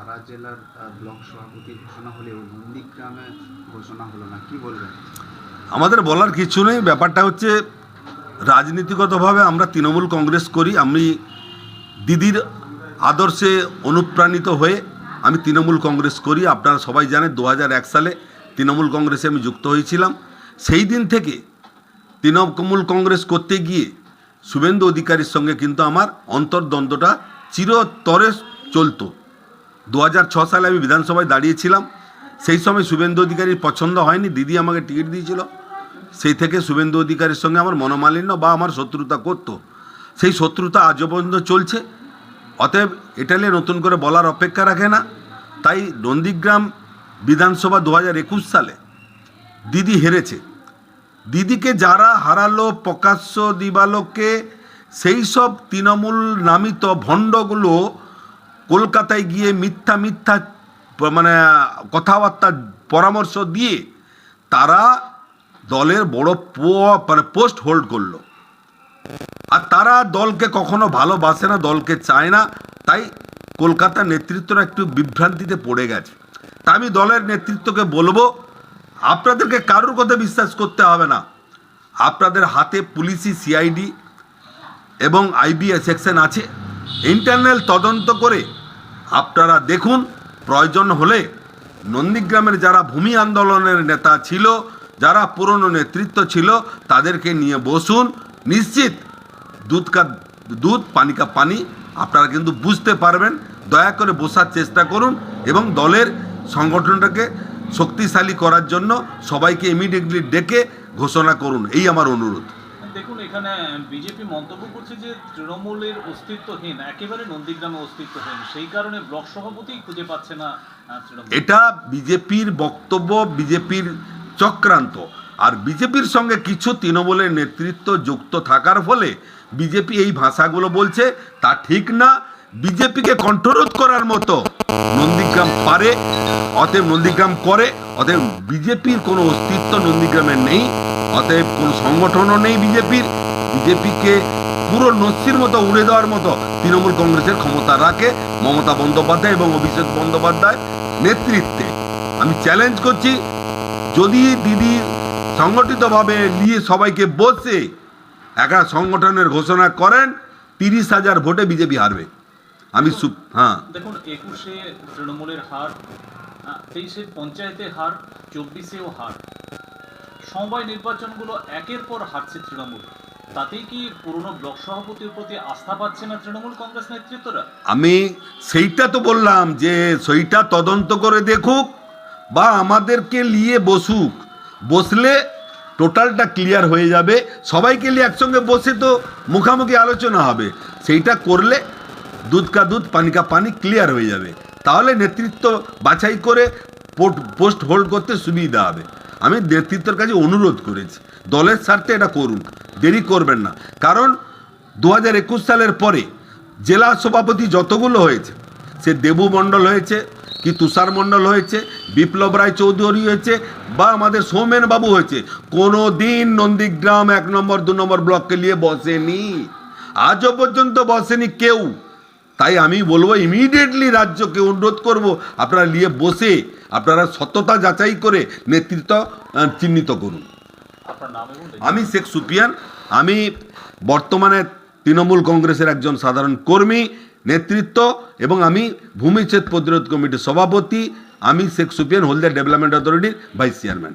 সারা জেলার ব্লক সভাপতি ঘোষণা হলেও নন্দীগ্রামে ঘোষণা হলো না। কি বলবেন? আমাদের বলার কিছু নেই। ব্যাপারটা হচ্ছে, রাজনীতিগতভাবে আমরা তৃণমূল কংগ্রেস করি। আমি দিদির আদর্শে অনুপ্রাণিত হয়ে আমি তৃণমূল কংগ্রেস করি। আপনারা সবাই জানেন দু সালে তৃণমূল কংগ্রেসে আমি যুক্ত হয়েছিলাম। সেই দিন থেকে তৃণমূল কংগ্রেস করতে গিয়ে শুভেন্দু অধিকারীর সঙ্গে কিন্তু আমার অন্তর্দ্বন্দ্বটা চিরতরে চলতো। দু সালে আমি বিধানসভায় দাঁড়িয়েছিলাম। সেই সময় শুভেন্দু অধিকারীর পছন্দ হয়নি, দিদি আমাকে টিকিট দিয়েছিল। সেই থেকে শুভেন্দু অধিকারীর সঙ্গে আমার মনোমালিন্য বা আমার শত্রুতা করতো। সেই শত্রুতা আজও পর্যন্ত চলছে। অতএব এটা নিয়ে নতুন করে বলার অপেক্ষা রাখে না। তাই নন্দীগ্রাম বিধানসভা দু সালে দিদি হেরেছে। দিদিকে যারা হারালো, প্রকাশ্য দিবালোকে, সেই সব তৃণমূল নামিত ভণ্ডগুলো কলকাতায় গিয়ে মিথ্যা মিথ্যা মানে কথাবার্তা পরামর্শ দিয়ে তারা দলের বড় প- মানে পোস্ট হোল্ড করল। আর তারা দলকে কখনো ভালোবাসে না, দলকে চায় না। তাই কলকাতার নেতৃত্বরা একটু বিভ্রান্তিতে পড়ে গেছে। তা আমি দলের নেতৃত্বকে বলব, আপনাদেরকে কারোর কথা বিশ্বাস করতে হবে না। আপনাদের হাতে পুলিশি সিআইডি এবং আইবিএস সেকশন আছে। ইন্টারনাল তদন্ত করে আপনারা দেখুন, প্রয়োজন হলে নন্দীগ্রামের যারা ভূমি আন্দোলনের নেতা ছিল, যারা পুরনো নেতৃত্ব ছিল, তাদেরকে নিয়ে বসুন। নিশ্চিত দুধ কা দুধ, পানি কা পানি আপনারা কিন্তু বুঝতে পারবেন। দয়া করে বসার চেষ্টা করুন এবং দলের সংগঠনটাকে শক্তিশালী করার জন্য সবাইকে ইমিডিয়েটলি ডেকে ঘোষণা করুন। এই আমার অনুরোধ। দেখুন, এখানে বিজেপি মন্তব্য করছে যে তৃণমূলের অস্তিত্বহীন, একেবারে নন্দীগ্রামে অস্তিত্বহীন, সেই কারণে ব্লক সভাপতি খুঁজে পাচ্ছে না এটা বিজেপির বক্তব্য বিজেপির চক্রান্ত। আর বিজেপির সঙ্গে কিছু তৃণমূলের নেতৃত্ব যুক্ত থাকার ফলে বিজেপি এই ভাষাগুলো বলছে, তা ঠিক না। বিজেপিকে কণ্ঠরোধ করার মতো নন্দীগ্রাম পারে অতএব নন্দীগ্রাম করে, অতএব বিজেপির কোনো অস্তিত্ব নন্দীগ্রামে নেই, অতএব কোনো সংগঠনও নেই বিজেপির। বিজেপিকে পুরো নস্যির মতো, উড়ে দেওয়ার মতো তৃণমূল কংগ্রেসের ক্ষমতা রাখে মমতা বন্দ্যোপাধ্যায় এবং অভিষেক বন্দ্যোপাধ্যায় নেতৃত্বে। আমি চ্যালেঞ্জ করছি, যদি দিদি সংগঠিতভাবে নিয়ে সবাইকে বসে একটা সংগঠনের ঘোষণা করেন, তিরিশ হাজার ভোটে বিজেপি হারবে। আমি হ্যাঁ। দেখুন, একুশে তৃণমূলের হার তেইশে পঞ্চায়েতে হার, চব্বিশেও হার। সমবায় নির্বাচনগুলো একের পর হারছে তৃণমূল। তাতেই কি পুরনো ব্লক সভাপতির প্রতি আস্থা পাচ্ছে না তৃণমূল কংগ্রেস নেতৃত্বরা? আমি সেইটা তো বললাম যে সেইটা তদন্ত করে দেখুক বা আমাদেরকে নিয়ে বসুক। বসলে টোটালটা ক্লিয়ার হয়ে যাবে। সবাইকে নিয়ে একসঙ্গে বসে তো মুখামুখি আলোচনা হবে। সেইটা করলে দুধ কা দুধ, পানি কা পানি ক্লিয়ার হয়ে যাবে। তাহলে নেতৃত্ব বাছাই করে পোস্ট হোল্ড করতে সুবিধা হবে। আমি নেতৃত্বের কাছে অনুরোধ করেছি, দলের স্বার্থে এটা করুন, দেরি করবেন না। কারণ দু হাজার একুশ সালের পরে জেলা সভাপতি যতগুলো হয়েছে, সে দেবু মণ্ডল হয়েছে, কি তুষার মণ্ডল হয়েছে, বিপ্লব রায় চৌধুরী হয়েছে, বা আমাদের সৌমেন বাবু হয়েছে কোনো দিন নন্দীগ্রাম এক নম্বর, দু নম্বর ব্লককে নিয়ে বসেনি। আজও পর্যন্ত বসেনি কেউ। তাই আমি বলব ইমিডিয়েটলি রাজ্যকে অনুরোধ করব আপনারা নিয়ে বসে আপনারা সত্যতা যাচাই করে নেতৃত্ব চিহ্নিত করুন। আমি শেখ সুপিয়ান আমি বর্তমানে তৃণমূল কংগ্রেসের একজন সাধারণ কর্মী নেতৃত্ব এবং আমি ভূমিচ্ছেদ প্রতিরোধ কমিটির সভাপতি। আমি শেখ সুপিয়ান হলদিয়া ডেভেলপমেন্ট অথরিটির ভাইস চেয়ারম্যান।